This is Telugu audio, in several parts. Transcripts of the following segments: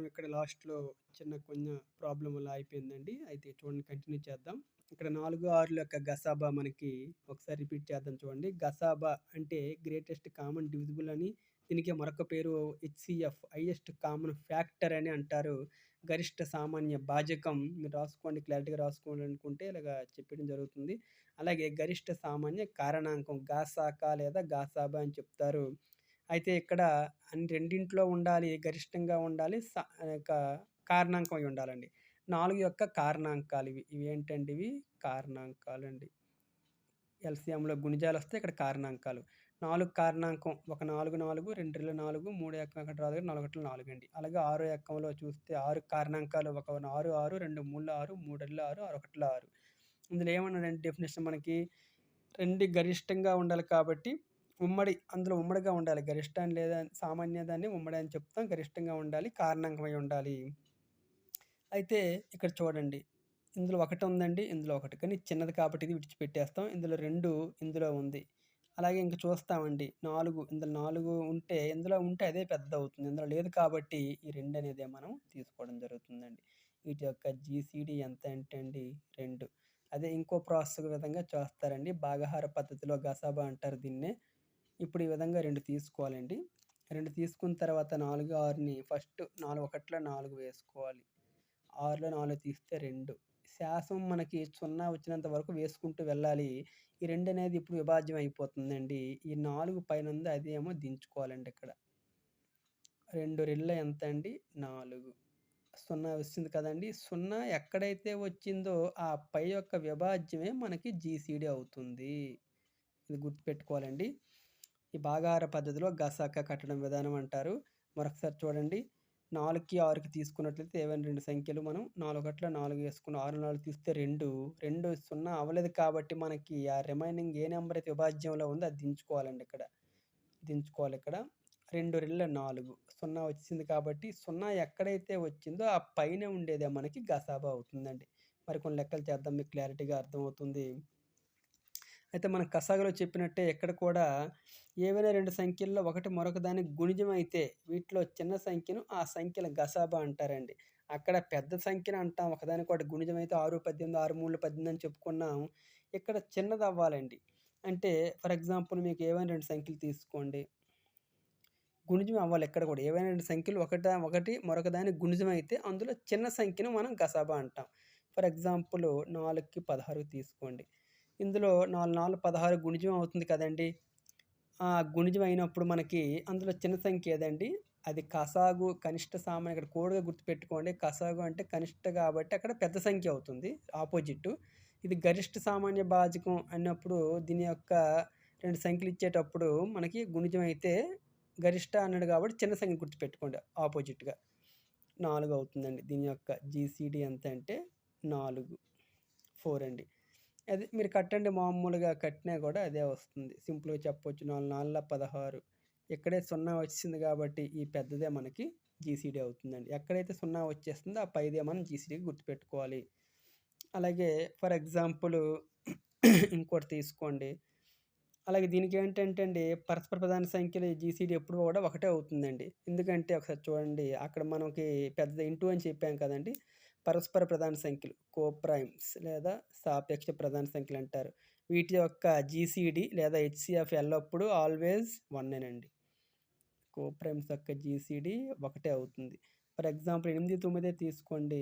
మనం ఇక్కడ లాస్ట్‌లో చిన్న కొంచెం ప్రాబ్లం వల్ల అయిపోయిందండి. అయితే చూడండి కంటిన్యూ చేద్దాం. ఇక్కడ 4, 6ల యొక్క గసాబా మనకి ఒకసారి రిపీట్ చేద్దాం చూడండి. గసాబా అంటే గ్రేటెస్ట్ కామన్ డివిజిబుల్ అని, దీనికి మరొక పేరు హెచ్సిఎఫ్ హైయెస్ట్ కామన్ ఫ్యాక్టర్ అని అంటారు. గరిష్ట సామాన్య భాజకం మీరు రాసుకోండి క్లారిటీగా రాసుకోవాలనుకుంటే ఇలాగ చెప్పడం జరుగుతుంది. అలాగే గరిష్ట సామాన్య కారణాంకం గాసాక లేదా గాసాబా అని చెప్తారు. అయితే ఇక్కడ అన్ని రెండింట్లో ఉండాలి. గరిష్టంగా ఉండాలి. స కారణాంకం అయి ఉండాలండి. నాలుగు యొక్క కారణాంకాలు ఇవి. ఇవి ఏంటండి ఇవి? కారణాంకాలు అండి ఎల్‌సీఎంలో గుణిజాలొస్తే ఇక్కడ కారణాంకాలు. నాలుగు కారణాంకం ఒక 4, 4, 2 రెళ్ళు 4, 3 ఎక్కం ఒకటి రాదు 4 ఒకట్లు 4 అండి. అలాగే ఆరు ఎక్కంలో చూస్తే ఆరు కారణాంకాలు ఒక 6, 6, 2 మూడులు 6, 3 ఆరు 6, 6 ఒకట్లు 6. ఇందులో ఏమన్నా డెఫినేషన్ మనకి రెండు గరిష్టంగా ఉండాలి కాబట్టి ఉమ్మడి అందులో ఉమ్మడిగా ఉండాలి. గరిష్టాన్ని లేదా సామాన్య దాన్ని ఉమ్మడి అని చెప్తాం. గరిష్టంగా ఉండాలి. కారణాంకమై ఉండాలి. అయితే ఇక్కడ చూడండి. ఇందులో ఒకటి ఉందండి. ఇందులో ఒకటి. కానీ చిన్నది కాబట్టి ఇది విడిచిపెట్టేస్తాం. ఇందులో రెండు ఇందులో ఉంది. అలాగే ఇంక చూస్తామండి. నాలుగు ఇందులో నాలుగు ఉంటే ఇందులో ఉంటే అదే పెద్ద అవుతుంది ఇందులో లేదు కాబట్టి ఈ రెండు అనేది మనం తీసుకోవడం జరుగుతుందండి. వీటి యొక్క జీసీడీ ఎంత అంటే అండి 2. అదే ఇంకో ప్రాసెస్ విధంగా చేస్తారండి. భాగాహార పద్ధతిలో గసాబా అంటారు దీన్నే. ఇప్పుడు ఈ విధంగా రెండు తీసుకోవాలండి. రెండు తీసుకున్న తర్వాత 4, 6ని ఫస్ట్ నాలుగు ఒకట్లో నాలుగు వేసుకోవాలి. 6లో 4 తీస్తే రెండు శాసం మనకి సున్నా వచ్చినంత వరకు వేసుకుంటూ వెళ్ళాలి. ఈ రెండు అనేది ఇప్పుడు విభాజ్యం అయిపోతుందండి. ఈ 4 పైనుంది అదేమో దించుకోవాలండి ఇక్కడ. రెండు రెళ్ళ ఎంత అండి? 4. 0 వచ్చింది కదండి సున్నా ఎక్కడైతే వచ్చిందో ఆ పై యొక్క విభాజ్యమే మనకి జీసీడీ అవుతుంది. ఇది గుర్తుపెట్టుకోవాలండి. ఈ భాగాహార పద్ధతిలో గసాక కట్టడం విధానం అంటారు. మరొకసారి చూడండి. 4కి, 6కి తీసుకున్నట్లయితే ఏవైనా రెండు సంఖ్యలు మనం 4 ఒకట్ల 4 వేసుకున్నాం. 6, 4 తీస్తే 2. 2 0 అవ్వలేదు కాబట్టి మనకి ఆ రిమైనింగ్ ఏ నెంబర్ అయితే విభాజ్యంలో ఉందో అది దించుకోవాలండి ఇక్కడ. దించుకోవాలి ఇక్కడ. రెండు రెండు నాలుగు సున్నా వచ్చింది కాబట్టి సున్నా ఎక్కడైతే వచ్చిందో ఆ పైన ఉండేదే మనకి గసాబా అవుతుందండి. మరి కొన్ని లెక్కలు చేద్దాం మీకు క్లారిటీగా అర్థమవుతుంది. అయితే మన కసాగలో చెప్పినట్టే ఇక్కడ కూడా ఏవైనా రెండు సంఖ్యల్లో ఒకటి మరొక దానికి గుణిజం అయితే వీటిలో చిన్న సంఖ్యను ఆ సంఖ్యల గసాబా అంటారండి. అక్కడ పెద్ద సంఖ్యను అంటాం. ఒకదానికొకటి గుణిజం అయితే 6, 18, 6, 3, 18 అని చెప్పుకున్నాం. ఇక్కడ చిన్నది అవ్వాలండి. అంటే ఫర్ ఎగ్జాంపుల్ మీకు ఏవైనా రెండు సంఖ్యలు తీసుకోండి. గుణిజం అవ్వాలి ఇక్కడ కూడా. ఏవైనా రెండు సంఖ్యలు ఒకట ఒకటి మరొకదాని గుణిజం అయితే అందులో చిన్న సంఖ్యను మనం గసాబా అంటాం. ఫర్ ఎగ్జాంపుల్ 4కి 16 తీసుకోండి. ఇందులో 4, 4 16 గుణిజం అవుతుంది కదండి ఆ గుణిజం అయినప్పుడు మనకి అందులో చిన్న సంఖ్య ఏదండి? అది కసాగు కనిష్ట సామాన్య ఇక్కడ కోడ్‌గా గుర్తుపెట్టుకోండి. కసాగు అంటే కనిష్ట కాబట్టి అక్కడ పెద్ద సంఖ్య అవుతుంది ఆపోజిట్ ఇది గరిష్ట సామాన్య భాజకం అన్నప్పుడు దీని యొక్క రెండు సంఖ్యలు ఇచ్చేటప్పుడు మనకి గుణిజం అయితే గరిష్ట అన్నాడు కాబట్టి చిన్న సంఖ్య గుర్తుపెట్టుకోండి ఆపోజిట్‌గా. నాలుగు అవుతుందండి. దీని యొక్క జీసీడీ ఎంత అంటే 4. 4 అండి. అది మీరు కట్టండి మామూలుగా కట్టినా కూడా అదే వస్తుంది. సింపుల్‌గా చెప్పొచ్చు. నాలుగు నాలుగుల పదహారు ఇక్కడే సున్నా వచ్చింది కాబట్టి ఈ పెద్దదే మనకి జీసీడీ అవుతుందండి. ఎక్కడైతే సున్నా వచ్చేస్తుందో ఆ పైదే మనం జీసీడీకి గుర్తుపెట్టుకోవాలి. అలాగే ఫర్ ఎగ్జాంపుల్ ఇంకోటి తీసుకోండి. అలాగే దీనికి ఏంటంటే అండి పరస్పర ప్రధాన సంఖ్యలు జీసీడీ ఎప్పుడు కూడా ఒకటే అవుతుందండి. ఎందుకంటే ఒకసారి చూడండి అక్కడ మనకి పెద్ద ఇంటూ అని చెప్పాం కదండీ! పరస్పర ప్రధాన సంఖ్యలు కోప్రైమ్స్ లేదా సాపేక్ష ప్రధాన సంఖ్యలు అంటారు. వీటి యొక్క జీసీడీ లేదా హెచ్‌సీఎఫ్ ఎల్లప్పుడూ ఆల్వేస్ వన్నేనండి కోప్రైమ్స్ యొక్క జీసీడీ ఒకటే అవుతుంది. ఫర్ ఎగ్జాంపుల్ 8, 9 తీసుకోండి.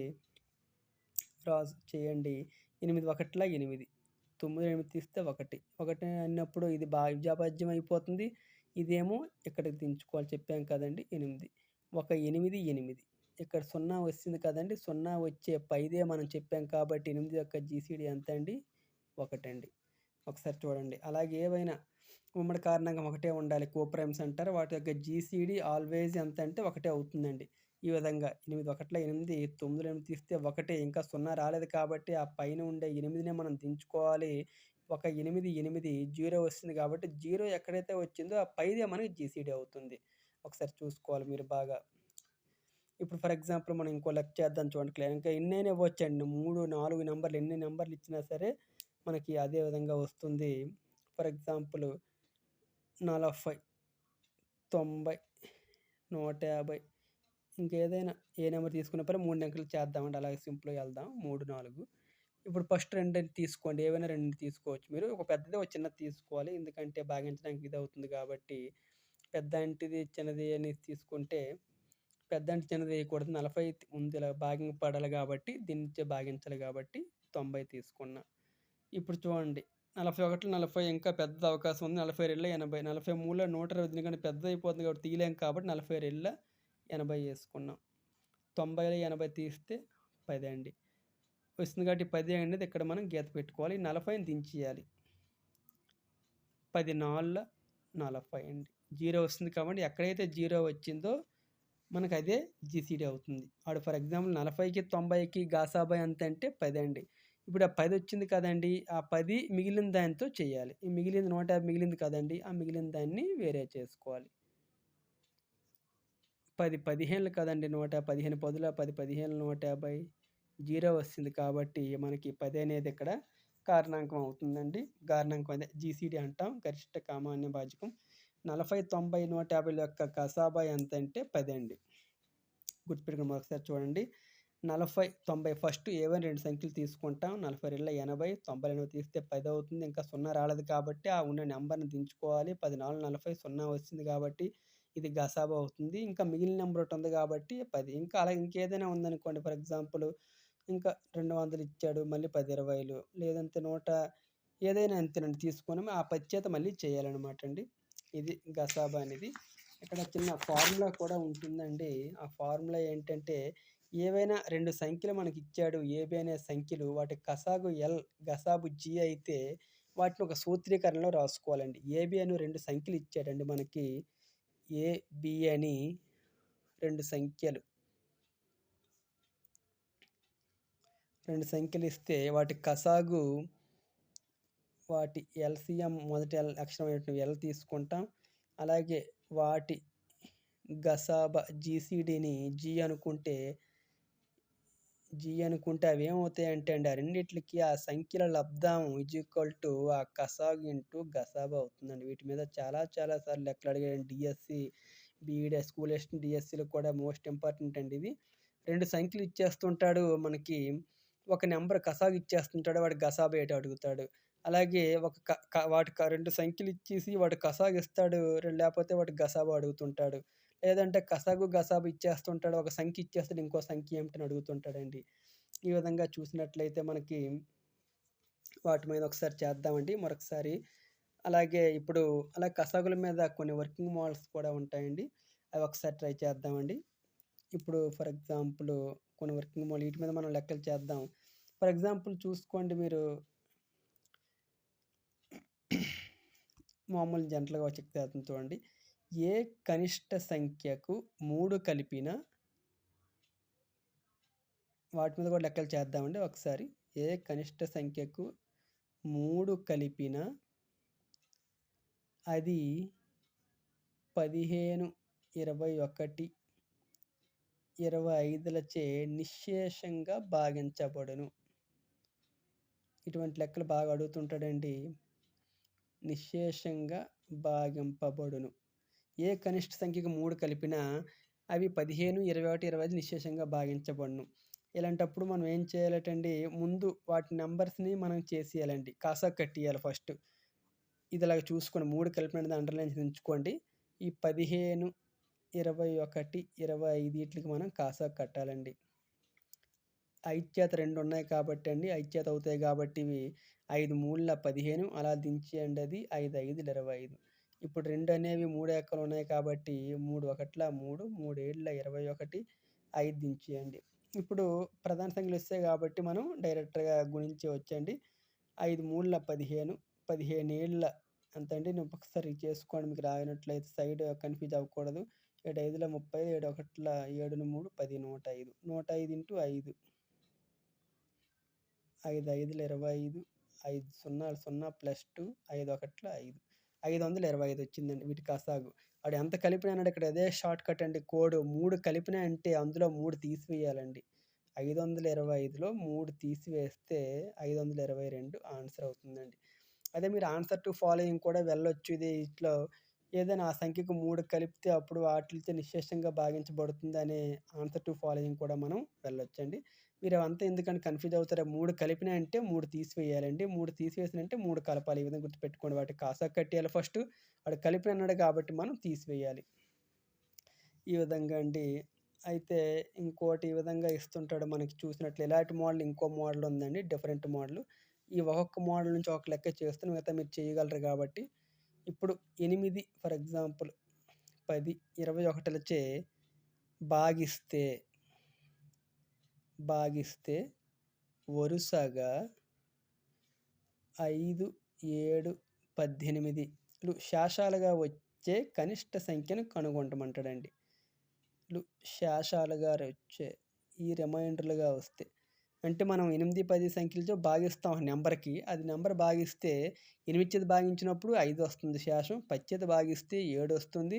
రాజు చేయండి. ఎనిమిది ఒకట్లా ఎనిమిది తొమ్మిది ఎనిమిది తీస్తే 1. 1 అన్నప్పుడు ఇది భాజ్యాభాజ్యం అయిపోతుంది. ఇదేమో ఇక్కడికి దించుకోవాలి చెప్పాం కదండి ఎనిమిది ఒక 8, 8. ఇక్కడ సున్నా వచ్చింది కదండి సున్నా వచ్చే పైదే మనం చెప్పాం కాబట్టి ఎనిమిది యొక్క జీసీడీ ఎంత అండి? 1 అండి. ఒకసారి చూడండి. అలాగే ఏవైనా ఉమ్మడి కారణంగా ఒకటే ఉండాలి. కోప్రైమ్స్ అంటారు. వాటి యొక్క జీసీడీ ఆల్వేజ్ ఎంత అంటే ఒకటే అవుతుందండి. ఈ విధంగా ఎనిమిది ఒకటిలో ఎనిమిది తొమ్మిదిలో ఎనిమిది తీస్తే ఒకటే ఇంకా సున్నా రాలేదు కాబట్టి ఆ పైన ఉండే ఎనిమిదినే మనం దించుకోవాలి. ఒక 8, 8 జీరో వస్తుంది కాబట్టి జీరో ఎక్కడైతే వచ్చిందో ఆ పైదే మనకి జీసీడీ అవుతుంది. ఒకసారి చూసుకోవాలి మీరు బాగా. ఇప్పుడు ఫర్ ఎగ్జాంపుల్ మనం ఇంకో లెక్క చేద్దాం చూడండి క్లియర్ ఇంకా ఎన్నైనా ఇవ్వచ్చండి. మూడు నాలుగు నెంబర్లు ఎన్ని నెంబర్లు ఇచ్చినా సరే మనకి అదే విధంగా వస్తుంది. ఫర్ ఎగ్జాంపుల్ 40, 90, 150 ఇంకేదైనా ఏ నెంబర్ తీసుకున్నా పర్లేదు 3 అంకెలు చేద్దామండి. అలాగే సింపుల్‌గా వెళ్దాం మూడు నాలుగు ఇప్పుడు ఫస్ట్ రెండు తీసుకోండి. ఏవైనా రెండు తీసుకోవచ్చు మీరు. ఒక పెద్దది, ఒక చిన్నది తీసుకోవాలి. ఎందుకంటే భాగించడానికి అవుతుంది కాబట్టి పెద్ద అంటిది చిన్నది అని తీసుకుంటే పెద్ద అంటే చిన్నది వేయకూడదు. 40 ముందు ఇలా భాగింపబడాలి కాబట్టి దీని నుంచే భాగించాలి కాబట్టి 90 తీసుకున్నా. ఇప్పుడు చూడండి 41, 40 ఇంకా పెద్ద అవకాశం ఉంది. 42 80 43లో 120 ఎందుకంటే పెద్దదయిపోతుంది కాబట్టి తీయలేం కాబట్టి నలభై రెండులో ఎనభై వేసుకున్నాం తొంభైలో ఎనభై తీస్తే పది అండి. వస్తుంది కాబట్టి పది అనేది ఇక్కడ మనం గీత పెట్టుకోవాలి. 40ని దించేయాలి. 10 నాలుల 40 అండి. జీరో వస్తుంది కాబట్టి ఎక్కడైతే జీరో వచ్చిందో మనకు అదే జీసీడీ అవుతుంది. ఆడు ఫర్ ఎగ్జాంపుల్ 40కి, 90కి గాసాబా ఎంతంటే 10 అండి. ఇప్పుడు ఆ పది వచ్చింది కదండి ఆ పది మిగిలిన దానితో చేయాలి. ఈ మిగిలింది 150 మిగిలింది కదండి ఆ మిగిలిన దాన్ని వేరే చేసుకోవాలి. పది పదిహేనులు కదండి నూట పదిహేను పదుల 10 15లు 150 జీరో వస్తుంది కాబట్టి మనకి పది అనేది ఇక్కడ కారణాంకం అవుతుందండి. కారణాంకం అదే జీసీడీ అంటాం. గరిష్ట కామాన్య భాజకం. 40, 90, 150ల యొక్క కసాబా ఎంతంటే 10 అండి. గుర్తుపెట్టుకుని మరొకసారి చూడండి. 40, 90 ఫస్ట్ ఏవైనా రెండు సంఖ్యలు తీసుకుంటాం. 42 80, 90 80 తీస్తే పది అవుతుంది. ఇంకా సున్నా రాలేదు కాబట్టి ఆ ఉన్న నెంబర్ని దించుకోవాలి. 10 4 40 0 వచ్చింది కాబట్టి ఇది గసాబా అవుతుంది. ఇంకా మిగిలిన నెంబర్ ఒకటి ఉంది కాబట్టి పది ఇంకా అలాగే ఇంకేదైనా ఉందనుకోండి ఫర్ ఎగ్జాంపుల్ ఇంకా 200 ఇచ్చాడు. మళ్ళీ 10 20లు లేదంటే నూట ఏదైనా అంతేనండి తీసుకొని ఆ 10 చేత మళ్ళీ చేయాలన్నమాట అండి. ఇది గసాబా అనేది. ఇక్కడ చిన్న ఫార్ములా కూడా ఉంటుందండి. ఆ ఫార్ములా ఏంటంటే ఏవైనా రెండు సంఖ్యలు మనకి ఇచ్చాడు ఏబీ అనే సంఖ్యలు వాటి కసాగు ఎల్, గసాబు జి అయితే వాటిని ఒక సూత్రీకరణలో రాసుకోవాలండి. ఏబీ అని రెండు సంఖ్యలు ఇచ్చాడండి మనకి. ఏబి అని రెండు సంఖ్యలు. రెండు సంఖ్యలు ఇస్తే వాటి కసాగు వాటి ఎల్‌సీఎం మొదటి అక్షరం అయినటువంటి ఎల్ తీసుకుంటాం. అలాగే వాటి గసాబా జీసీడీని జీ అనుకుంటే జీ అనుకుంటే అవి ఏమవుతాయంటే అండి ఆ రెండింటికి ఆ సంఖ్యల లబ్దం ఈజ్ ఈక్వల్ టు ఆ కసాగ్ ఇంటూ గసాబా అవుతుందండి. వీటి మీద చాలా చాలా సార్లు లెక్కలు అడిగాడండి. డిఎస్సి బీఈడీ, స్కూల్ వేసిన డిఎస్సిలో కూడా మోస్ట్ ఇంపార్టెంట్ అండి ఇది. రెండు సంఖ్యలు ఇచ్చేస్తుంటాడు మనకి. ఒక నెంబర్ కసాగు ఇచ్చేస్తుంటాడు. వాడు గసాబా ఏటో అడుగుతాడు. అలాగే ఒక క వాటి రెండు సంఖ్యలు ఇచ్చేసి వాడు కసాగు ఇస్తాడు. లేకపోతే వాటి గసాబు అడుగుతుంటాడు. లేదంటే కసాగు, గసాబు ఇచ్చేస్తుంటాడు. ఒక సంఖ్య ఇచ్చేస్తాడు. ఇంకో సంఖ్య ఏమిటని అడుగుతుంటాడండి. ఈ విధంగా చూసినట్లయితే మనకి వాటి మీద ఒకసారి చేద్దామండి మరొకసారి. అలాగే ఇప్పుడు అలా కసాగుల మీద కొన్ని వర్కింగ్ మోడల్స్ కూడా ఉంటాయండి. అవి ఒకసారి ట్రై చేద్దామండి. ఇప్పుడు ఫర్ ఎగ్జాంపుల్ కొన్ని వర్కింగ్ మోడల్ వీటి మీద మనం లెక్కలు చేద్దాం. ఫర్ ఎగ్జాంపుల్ చూసుకోండి మీరు మామూలు జంటలుగా చెక్ చేస్తాను చూడండి. ఏ కనిష్ట సంఖ్యకు మూడు కలిపిన వాటి మీద కూడా లెక్కలు చేద్దామండి ఒకసారి. ఏ కనిష్ట సంఖ్యకు మూడు కలిపిన అది 15, 21, 25లచే నిశ్శేషంగా భాగించబడును. ఇటువంటి లెక్కలు బాగా అడుగుతుంటాడండి. నిశ్శేషంగా భాగింపబడును. ఏ కనిష్ట సంఖ్యకు మూడు కలిపినా అవి 15, 21, 25 నిశ్శేషంగా భాగించబడును. ఇలాంటప్పుడు మనం ఏం చేయాలటండి ముందు వాటి నెంబర్స్ని మనం చేసేయాలండి. కాసా కట్టేయాలి ఫస్ట్. ఇదిలాగా చూసుకోండి మూడు కలిపినది అండర్‌లైన్ ఉంచుకోండి. ఈ 15, 21, 25 ఈట్లికి మనం కాసా కట్టాలండి. 5 చేత 2 ఉన్నాయి కాబట్టి అండి 5 చేత అవుతాయి కాబట్టి ఇవి ఐదు మూడుల పదిహేను అలా దించేయండి అది ఐదు ఐదు ఇరవై ఐదు. ఇప్పుడు రెండు అనేవి మూడు ఎక్కలు ఉన్నాయి కాబట్టి మూడు ఒకట్ల మూడు మూడు ఏళ్ళ ఇరవై ఒకటి ఐదు దించేయండి. ఇప్పుడు ప్రధాన సంఖ్యలు వస్తాయి కాబట్టి మనం డైరెక్ట్గా గుణించి వచ్చండి ఐదు మూడుల పదిహేను పదిహేను ఏళ్ళ అంత అండి? నేను ఒకసారి చేసుకోండి మీకు రాయినట్లయితే సైడ్ కన్ఫ్యూజ్ అవ్వకూడదు. ఏడు ఐదుల ముప్పై ఏడు ఒకట్ల ఏడును మూడు పది నూట ఐదు. నూట ఐదు ఇంటూ ఐదు. ఐదు ఐదుల ఇరవై ఐదు. ఐదు సున్నా సున్నా ప్లస్ టూ ఐదు ఒకటిలో ఐదు ఐదు వందల ఇరవై ఐదు వచ్చిందండి వీటి కసాగు. వాడు ఎంత కలిపినా అన్నాడు ఇక్కడ అదే షార్ట్ కట్ అండి కోడ్ మూడు కలిపినా అంటే అందులో మూడు తీసివేయాలండి. 525లో 3 తీసివేస్తే 522 ఆన్సర్ అవుతుందండి. అదే మీరు ఆన్సర్ టు ఫాలోయింగ్ కూడా వెళ్ళొచ్చు. ఇది ఇట్లో ఏదైనా ఆ సంఖ్యకు మూడు కలిపితే అప్పుడు వాటితో నిశ్శేషంగా భాగించబడుతుంది అనే ఆన్సర్ టు ఫాలోయింగ్ కూడా మనం వెళ్ళొచ్చండి. మీరు అవంతా ఎందుకంటే కన్‌ఫ్యూజ్ అవుతారు. 3 కలిపినాయంటే మూడు తీసివేయాలండి. మూడు తీసివేసినంటే మూడు కలపాలి. ఈ విధంగా గుర్తుపెట్టుకోండి. వాటి కాసా కట్టేయాలి ఫస్ట్ వాడు కలిపి అన్నాడు కాబట్టి మనం తీసివేయాలి. ఈ విధంగా అండి. అయితే ఇంకోటి ఈ విధంగా ఇస్తుంటాడు మనకి చూసినట్లు ఇలాంటి మోడల్ ఇంకో మోడల్ ఉందండి. డిఫరెంట్ మోడల్ ఈ ఒక్కొక్క మోడల్ నుంచి ఒక లెక్క చేస్తాను మిగతా మీరు చేయగలరు కాబట్టి ఇప్పుడు ఎనిమిది ఫర్ ఎగ్జాంపుల్ 10, 21లచే భాగిస్తే భాగిస్తే వరుసగా 5, 7, 18లు శేషాలుగా వచ్చే కనిష్ట సంఖ్యను కనుగొంటమంటాడండి లు శేషాలుగా వచ్చే ఈ రిమైండర్‌లుగా వస్తే అంటే మనం 8, 10 సంఖ్యలతో భాగిస్తాం నెంబర్కి అది నెంబర్ భాగిస్తే ఎనిమిది చేత భాగించినప్పుడు ఐదు వస్తుంది శేషం. పచ్చేది భాగిస్తే ఏడు వస్తుంది.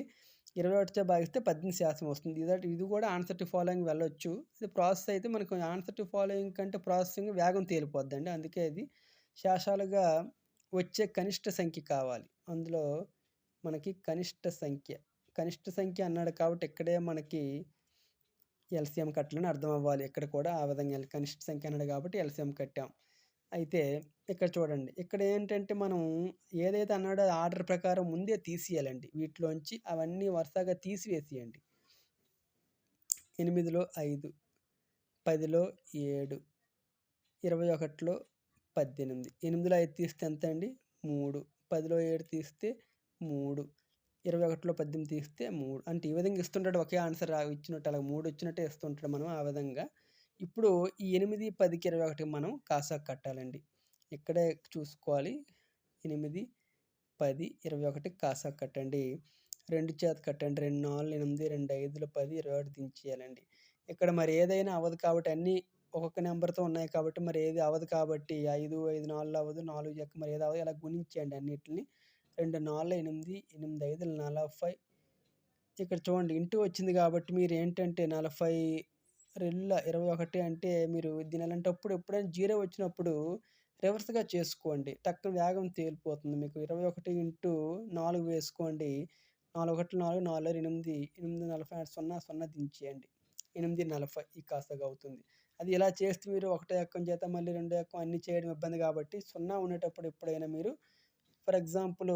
21తో భాగిస్తే పద్దెనిమిది శాతం వస్తుంది. ఇదటి ఇది కూడా ఆన్సర్ టు ఫాలోయింగ్ వెళ్ళొచ్చు. ఇది ప్రాసెస్ అయితే మనకు ఆన్సర్ టు ఫాలోయింగ్ కంటే ప్రాసెసింగ్ వేగం తేలిపోద్దండి. అందుకే ఇది శాషాలుగా వచ్చే కనిష్ట సంఖ్య కావాలి. అందులో మనకి కనిష్ట సంఖ్య, కనిష్ట సంఖ్య అన్నాడు కాబట్టి ఇక్కడే మనకి ఎల్‌సీఎం కట్టాలని అర్థం అవ్వాలి. ఇక్కడ కూడా ఆ విధంగా కనిష్ట సంఖ్య అన్నాడు కాబట్టి ఎల్‌సీఎం కట్టాం. అయితే ఇక్కడ చూడండి. ఇక్కడ ఏంటంటే మనం ఏదైతే అన్నాడో ఆర్డర్ ప్రకారం ముందే తీసేయాలండి. వీటిలోంచి అవన్నీ వరుసగా తీసివేసేయండి. 8లో 5, 10లో 7, 21లో 18. 8లో 5 తీస్తే ఎంత అండి? 3. 10లో 7 తీస్తే 3. 21లో 18 తీస్తే మూడు అంటే ఈ విధంగా ఇస్తుంటాడు. ఒకే ఆన్సర్ ఇచ్చినట్టు అలా మూడు ఇచ్చినట్టే ఇస్తుంటాడు మనం ఆ విధంగా. ఇప్పుడు ఈ ఎనిమిది పదికి ఇరవై ఒకటి మనం కాసా కట్టాలండి. ఇక్కడే చూసుకోవాలి. ఎనిమిది పది ఇరవై ఒకటి కాసా కట్టండి. రెండు చేత కట్టండి. రెండు నాలుగు ఎనిమిది రెండు ఐదులు పది ఇరవై ఒకటి దించేయాలండి. ఇక్కడ మరి ఏదైనా అవ్వదు కాబట్టి అన్నీ ఒక్కొక్క నెంబర్తో ఉన్నాయి కాబట్టి మరి ఏది అవ్వదు కాబట్టి ఐదు ఐదు నాలుగు అవ్వదు నాలుగు చెక్క మరి ఏది అవ్వదు ఇలా గుణించేయండి అన్నిటిని. రెండు నాలుగు ఎనిమిది ఎనిమిది ఐదు నలభై. ఇక్కడ చూడండి ఇంటూ వచ్చింది కాబట్టి మీరు ఏంటంటే నలభై రెండుల ఇరవై ఒకటి అంటే మీరు దీని అలాంటప్పుడు ఎప్పుడైనా జీరో వచ్చినప్పుడు రివర్స్‌గా చేసుకోండి. టక్కున వేగం తేలిపోతుంది మీకు. 21 ఇంటూ నాలుగు వేసుకోండి. 4 1 4, 4 8, 8 40 0 0 దించేయండి. 8 40 ఈ కాస్తగా అవుతుంది. అది ఇలా చేస్తే మీరు ఒకటే ఎక్కం చేత మళ్ళీ రెండో ఎక్కం అన్ని చేయడం ఇబ్బంది కాబట్టి సున్నా ఉండేటప్పుడు ఎప్పుడైనా మీరు ఫర్ ఎగ్జాంపుల్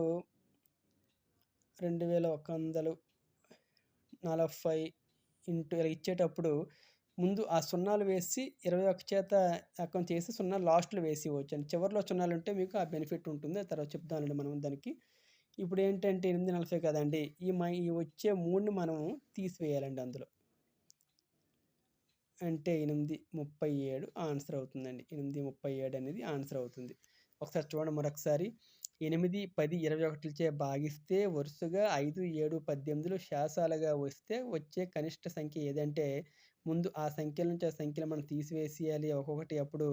2140 ఇంటూ ఇలా ఇచ్చేటప్పుడు ముందు ఆ సున్నాలు వేసి 21 చేత ఎక్కం చేసి సున్నా లాస్ట్‌లో వేసి ఇవ్వచ్చు చివరిలో సున్నాలు ఉంటే మీకు ఆ బెనిఫిట్ ఉంటుంది. తర్వాత చెప్దామండి మనం దానికి. ఇప్పుడు ఏంటంటే 840 కదండీ! ఈ మ ఈ వచ్చే మూడుని మనం తీసివేయాలండి అందులో. అంటే 8 37 ఆన్సర్ అవుతుందండి. 8 37 అనేది ఆన్సర్ అవుతుంది. ఒకసారి చూడండి మరొకసారి. 8, 10, 21లచే భాగిస్తే వరుసగా ఐదు ఏడు పద్దెనిమిదిలో శాసాలుగా వస్తే వచ్చే కనిష్ట సంఖ్య ఏదంటే ముందు ఆ సంఖ్యల నుంచి ఆ సంఖ్యలు మనం తీసివేసేయాలి. ఒక్కొక్కటి అప్పుడు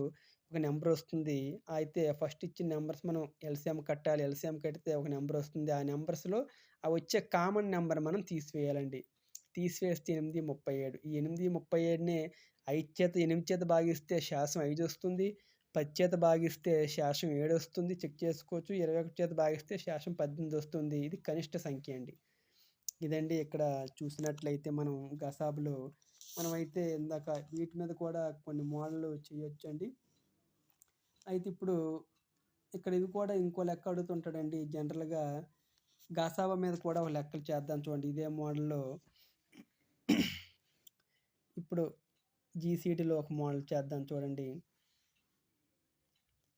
ఒక నెంబర్ వస్తుంది. అయితే ఫస్ట్ ఇచ్చిన నెంబర్స్ మనం ఎల్‌సీఎం కట్టాలి. ఎల్‌సీఎం కడితే ఒక నెంబర్ వస్తుంది. ఆ నెంబర్స్లో ఆ వచ్చే కామన్ నెంబర్ మనం తీసివేయాలండి. తీసివేస్తే 8 37. ఈ 8 37ని 5 చేత ఎనిమిది చేత భాగిస్తే శాసం ఐదు వస్తుంది. పది చేత భాగిస్తే శాసం ఏడు వస్తుంది. చెక్ చేసుకోవచ్చు. 21 చేత భాగిస్తే శాసం పద్దెనిమిది వస్తుంది. ఇది కనిష్ట సంఖ్య అండి. ఇదండి ఇక్కడ చూసినట్లయితే మనం గసాబులో మనమైతే ఇందాక వీటి మీద కూడా కొన్ని మోడల్‌లు చేయొచ్చండి. అయితే ఇప్పుడు ఇక్కడ ఇది కూడా ఇంకో లెక్క అడుగుతుంటాడండి. జనరల్‌గా గాసాబా మీద కూడా ఒక లెక్కలు చేద్దాం చూడండి. ఇదే మోడల్‌లో ఇప్పుడు జీసీటీలో ఒక మోడల్ చేద్దాం చూడండి.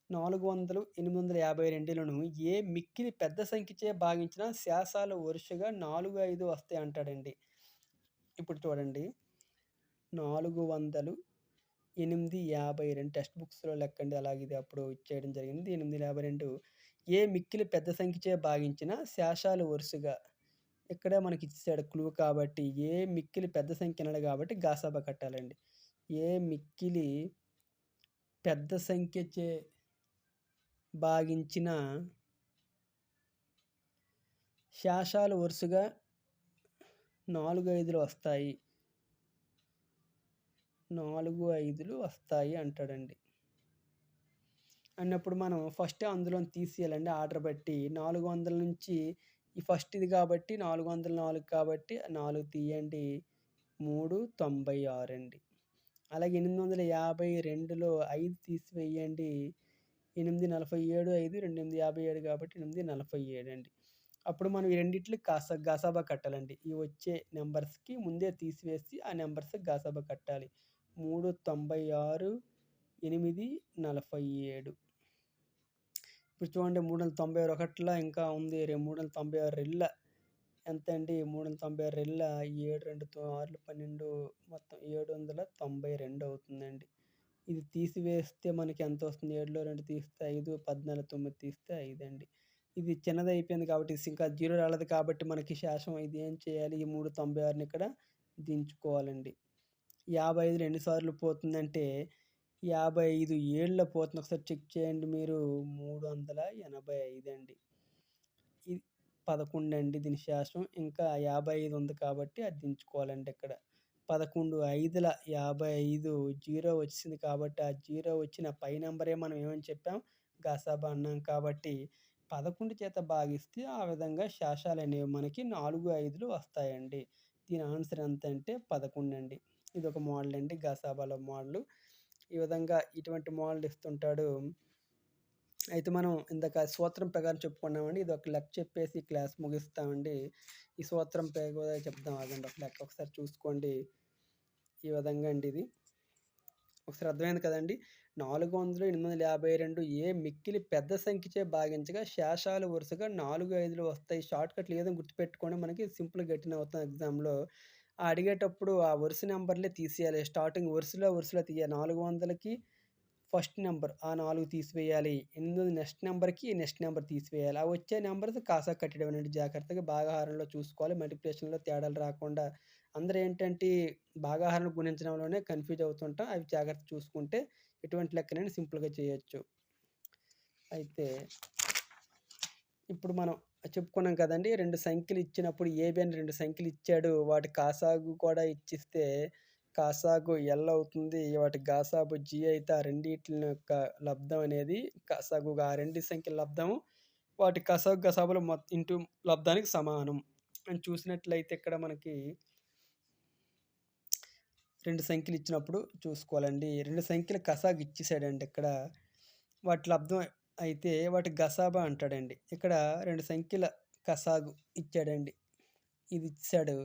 400, 852లను ఏ మిక్కిలి పెద్ద సంఖ్యచే భాగించినా శాసాలు వరుసగా 4, 5 వస్తాయి అంటాడండి. ఇప్పుడు చూడండి. 400, 852 టెక్స్ట్ బుక్స్‌లో లెక్కండి. అలాగే ఇది అప్పుడు ఇచ్చేయడం జరిగింది. 852 ఏ మిక్కిలి పెద్ద సంఖ్యచే భాగించినా శేషాలు వరుసగా ఇక్కడే మనకి ఇచ్చాడు క్లూ కాబట్టి ఏ మిక్కిలి పెద్ద సంఖ్య అన్నాడు కాబట్టి గాసాబా కట్టాలండి. ఏ మిక్కిలి పెద్ద సంఖ్యచే భాగించిన శేషాలు వరుసగా 4, 5లు వస్తాయి. నాలుగు ఐదులు వస్తాయి అంటాడండి. అన్నప్పుడు మనం ఫస్ట్ అందులో తీసేయాలండి ఆర్డర్ బట్టి. నాలుగు వందల నుంచి ఈ ఫస్ట్ ఇది కాబట్టి నాలుగు వందల నాలుగు కాబట్టి నాలుగు తీయండి. మూడు తొంభై ఆరు అండి. అలాగే ఎనిమిది వందల యాభై రెండులో ఐదు తీసివేయండి. ఎనిమిది నలభై ఏడు ఐదు రెండు ఎనిమిది యాభై ఏడు కాబట్టి ఎనిమిది నలభై ఏడు అండి. అప్పుడు మనం ఈ రెండిట్లు కాస గసాబా కట్టాలండి. ఈ వచ్చే నెంబర్స్కి ముందే తీసివేసి ఆ నెంబర్స్ గసాబా కట్టాలి. మూడు తొంభై ఆరు ఎనిమిది నలభై ఏడు. ఇప్పుడు చూడండి మూడు వందల తొంభై ఆరు ఒకట్లా ఇంకా ఉంది. మూడు వందల తొంభై ఆరు ఇళ్ళ. ఎంత అండి మూడు వందల తొంభై ఆరు ఇళ్ళ. ఏడు రెండు ఆరు పన్నెండు మొత్తం ఏడు వందల తొంభై రెండు అవుతుందండి. ఇది తీసివేస్తే మనకి ఎంత వస్తుంది? ఏడులో రెండు తీస్తే ఐదు పద్నాలుగు తొమ్మిది తీస్తే ఐదండి. ఇది చిన్నది అయిపోయింది కాబట్టి ఇంకా జీరో రాలేదు కాబట్టి మనకి శాసం ఇది ఏం చేయాలి? ఈ మూడు తొంభై ఆరుని ఇక్కడ దించుకోవాలండి. యాభై ఐదులు ఎన్నిసార్లు పోతుందంటే 55 ఏళ్ళలో పోతుంది. ఒకసారి చెక్ చేయండి మీరు 385 అండి. ఇది 11 అండి దీని శాస్త్రం ఇంకా 55 ఉంది కాబట్టి అది దించుకోవాలండి ఇక్కడ. 11 ఐదుల 55 జీరో వచ్చింది కాబట్టి ఆ జీరో వచ్చిన పై నెంబరే మనం ఏమని చెప్పాం? గసాబా అన్నాం కాబట్టి 11 చేత భాగిస్తే ఆ విధంగా శేషాలనేవి మనకి 4, 5లు వస్తాయండి. దీని ఆన్సర్ ఎంతంటే 11 అండి. ఇది ఒక మోడల్ అండి. గసాబాలో మోడల్ ఈ విధంగా ఇటువంటి మోడల్ ఇస్తుంటాడు. అయితే మనం ఇందాక సూత్రం ప్రకారం చెప్పుకున్నామండి. ఇది ఒక లెక్క చెప్పేసి క్లాస్ ముగిస్తామండి. ఈ సూత్రం ప్రకారం చెప్దాం అదండి ఒక లెక్క ఒకసారి చూసుకోండి. ఈ విధంగా అండి ఇది. ఒకసారి అర్థమైంది కదండి నాలుగు వందలు ఎనిమిది వందల యాభై రెండు ఏ మిక్కిలి పెద్ద సంఖ్యచే భాగించగా శేషాలు వరుసగా 4, 5లు వస్తాయి. షార్ట్‌కట్లు ఏదో గుర్తుపెట్టుకోండి. మనకి సింపుల్ గట్టిన అవుతాం ఎగ్జామ్‌లో. అడిగేటప్పుడు ఆ వరుస నెంబర్లే తీసేయాలి. స్టార్టింగ్ వరుసలో వరుసలో తీయాలి. 400కి ఫస్ట్ నెంబర్ ఆ నాలుగు తీసివేయాలి. 800 నెక్స్ట్ నెంబర్కి నెక్స్ట్ నెంబర్ తీసివేయాలి. ఆ వచ్చే నెంబర్స్ కాసా కట్టడం అనేది జాగ్రత్తగా భాగాహారంలో చూసుకోవాలి. మల్టిప్లికేషన్‌లో తేడాలు రాకుండా అందరూ ఏంటంటే భాగాహారం గుణించడంలోనే కన్‌ఫ్యూజ్ అవుతుంటాం. అవి జాగ్రత్తగా చూసుకుంటే ఎటువంటి లెక్కనైనా సింపుల్‌గా చేయొచ్చు. అయితే ఇప్పుడు మనం చెప్పుకున్నాం కదండీ! రెండు సంఖ్యలు ఇచ్చినప్పుడు ఏబీ అని రెండు సంఖ్యలు ఇచ్చాడు. వాటి కాసాగు కూడా ఇచ్చిస్తే కాసాగు ఎల్ అవుతుంది. వాటి గాసాబు జి అయితే ఆ రెండిట్ల యొక్క లబ్ధం అనేది కాసాగుగా ఆ రెండు సంఖ్యల లబ్ధము వాటి కసాగు గసాబులు మొత్తం ఇంటూ లబ్ధానికి సమానం. అని చూసినట్లయితే ఇక్కడ మనకి రెండు సంఖ్యలు ఇచ్చినప్పుడు చూసుకోవాలండి. రెండు సంఖ్యలు కసాగు ఇచ్చేసాడండి ఇక్కడ. వాటి లబ్ధం అయితే వాటి గసాబా అంటాడండి. ఇక్కడ రెండు సంఖ్యల కసాగు ఇచ్చాడండి. ఇది ఇచ్చాడు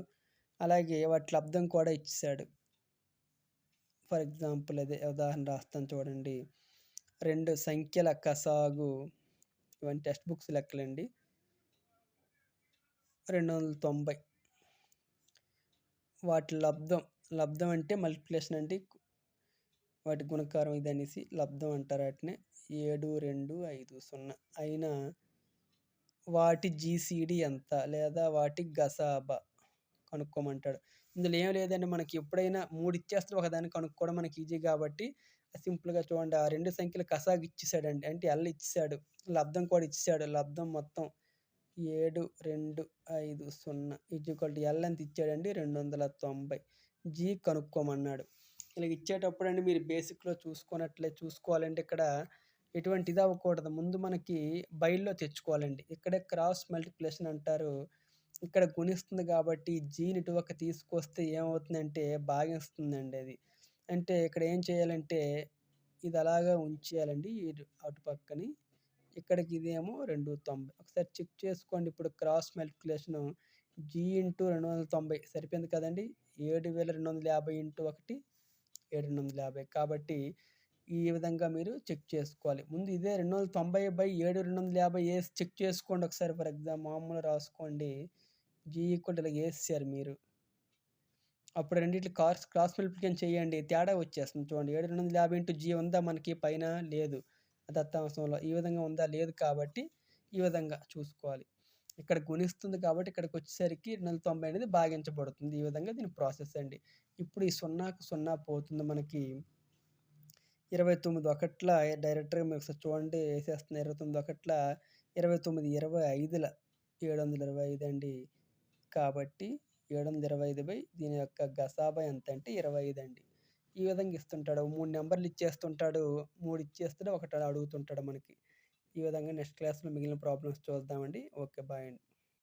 అలాగే వాటి లబ్ధం కూడా ఇచ్చాడు ఫర్ ఎగ్జాంపుల్ అదే ఉదాహరణ రాస్తాను చూడండి. రెండు సంఖ్యల కసాగు ఇవన్నీ టెక్స్ట్ బుక్స్ లెక్కలండి. 290 వాటి లబ్ధం, లబ్ధం అంటే మల్టిప్లికేషన్ అండి. వాటి గుణకారం ఇది అనేసి లబ్ధం అంటారు వాటినే ఏడు రెండు ఐదు సున్నా అయినా వాటి జీసీడీ ఎంత? లేదా వాటి గసాబా కనుక్కోమంటాడు. ఇందులో ఏం లేదండి మనకి ఎప్పుడైనా మూడు ఇచ్చేస్తారు ఒకదాన్ని కనుక్కోవడం మనకి ఈజీ కాబట్టి సింపుల్‌గా చూడండి. ఆ రెండు సంఖ్యలు కసాగు ఇచ్చేసాడండి. అంటే ఎల్ ఇచ్చేసాడు. లబ్ధం కూడా ఇచ్చేసాడు. లబ్ధం మొత్తం 7, 2, 5, 0 ఈక్వల్ టు ఎల్ ఎంత ఇచ్చాడండి 290. జీ కనుక్కోమన్నాడు. ఇలా ఇచ్చేటప్పుడు అండి మీరు బేసిక్‌లో చూసుకున్నట్లే చూసుకోవాలంటే ఇక్కడ ఎటువంటి ఇది అవ్వకూడదు. ముందు మనకి బయల్లో తెచ్చుకోవాలండి. ఇక్కడే క్రాస్ మల్టిప్లేషన్ అంటారు. ఇక్కడ గుణిస్తుంది కాబట్టి జీని ఒక తీసుకొస్తే ఏమవుతుందంటే భాగిస్తుందండి అది. అంటే ఇక్కడ ఏం చేయాలంటే ఇది అలాగా ఉంచేయాలండి. అటు పక్కని. ఇక్కడికి ఇదేమో 290. ఒకసారి చెక్ చేసుకోండి. ఇప్పుడు క్రాస్ మల్టిప్లికేషను జీ ఇంటూ 290 సరిపోయింది కదండి ఏడు వేల రెండు వందల యాభై ఇంటూ ఒకటి 1 750 కాబట్టి ఈ విధంగా మీరు చెక్ చేసుకోవాలి. ముందు ఇదే 290/7 ఏసి చెక్ చేసుకోండి ఒకసారి ఫర్ ఎగ్జాంపుల్ మామూలుగా రాసుకోండి. జీ ఈక్వల్ ఇలా వేసారు మీరు. అప్పుడు రెండింటి కార్స్ క్రాస్ మల్టిప్లికేషన్ చేయండి. తేడా వచ్చేస్తుంది చూడండి. 7250 ఇంటూ జీ ఉందా మనకి పైన? లేదు. దత్తాంశంలో. ఈ విధంగా ఉందా? లేదు కాబట్టి ఈ విధంగా చూసుకోవాలి. ఇక్కడ గుణిస్తుంది కాబట్టి ఇక్కడికొచ్చేసరికి 290 అనేది భాగించబడుతుంది. ఈ విధంగా దీని ప్రాసెస్ అండి. ఇప్పుడు ఈ 0కి 0 పోతుంది మనకి 29 ఒకట్ల డైరెక్ట్‌గా మీరు ఒకసారి చూడండి వేసేస్తుంది ఇరవై తొమ్మిది ఒకట్ల 29 25ల 725 అండి. కాబట్టి 725 దీని యొక్క గసాబా ఎంతంటే 25 అండి. ఈ విధంగా ఇస్తుంటాడు. మూడు నెంబర్లు ఇచ్చేస్తుంటాడు. మూడు ఇచ్చేస్తాడు. ఒకటి అడుగుతుంటాడు మనకి. ఈ విధంగా నెక్స్ట్ క్లాస్‌లో మిగిలిన ప్రాబ్లమ్స్ చూద్దామండి. ఓకే. బాయ్ అండి.